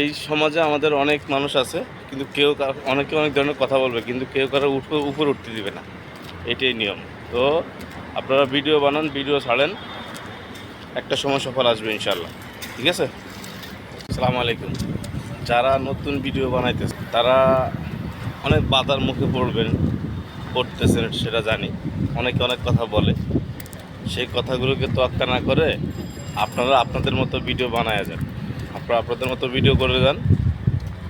এই সমাজে আমাদের অনেক মানুষ আছে, কিন্তু কেউ অনেকে অনেক ধরনের কথা বলবে, কিন্তু কেউ কারও উপর উপর উঠতে দিবে না। এটাই নিয়ম। তো আপনারা ভিডিও বানান, ভিডিও ছাড়েন, একটা সময় সফল আসবে ইনশাল্লাহ ঠিক আছে? আসসালামু আলাইকুম। যারা নতুন ভিডিও বানাইতেছে, তারা অনেক বাধার মুখে পড়বেন, পড়তেছেন, সেটা জানি। অনেকে অনেক কথা বলে। সেই কথাগুলোকে তোয়াক্কা না করে আপনারা আপনাদের মতো ভিডিও বানায় যান। আপনারা আপনাদের মতো ভিডিও করে যান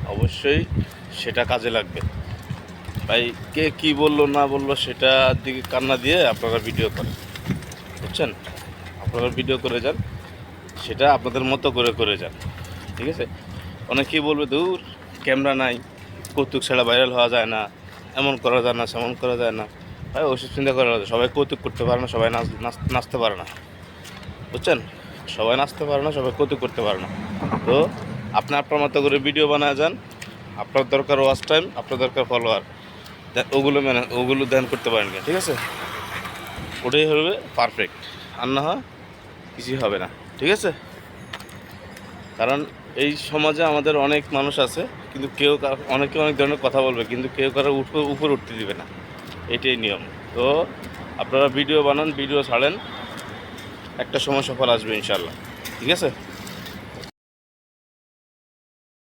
অবশ্যই সেটা কাজে লাগবে। ভাই, কে কি বলল, না বলল সেটার দিকে কান্না দিয়ে আপনারা ভিডিও করেন। বুঝছেন? আপনারা ভিডিও করে যান, সেটা আপনাদের মতো করে করে যান। ঠিক আছে? অনেকেই বলবে, দূর ক্যামেরা নাই, কৌতুক ছাড়া ভাইরাল হওয়া যায় না, এমন করা যায় না, সেমন করা যায় না। ভাই ওষুধ চিন্তা করা যায় সবাই কৌতুক করতে পারে না, সবাই নাচ- নাচতে পারে না। বুঝছেন? সবাই নাচতে পারে না, সবাই কৌতুক করতে পারে না। তো আপনি আপনার মতো করে ভিডিও বানায় যান। আপনার দরকার ওয়াচ টাইম আপনার দরকার ফলোয়ার ওগুলো মেনে, ওগুলো ধ্যান করতে পারেন না ঠিক আছে? ওটাই হবে পারফেক্ট আর না হয় কিছুই হবে না, ঠিক আছে? কারণ এই সমাজে আমাদের অনেক মানুষ আছে, কিন্তু কেউ অনেকে অনেক ধরনের কথা বলবে, কিন্তু কেউ কারও উপর উঠতে দিবে না। এটাই নিয়ম। তো আপনারা ভিডিও বানান ভিডিও ছাড়েন। একটা সময় সফল আসবে ইনশাল্লাহ ঠিক আছে?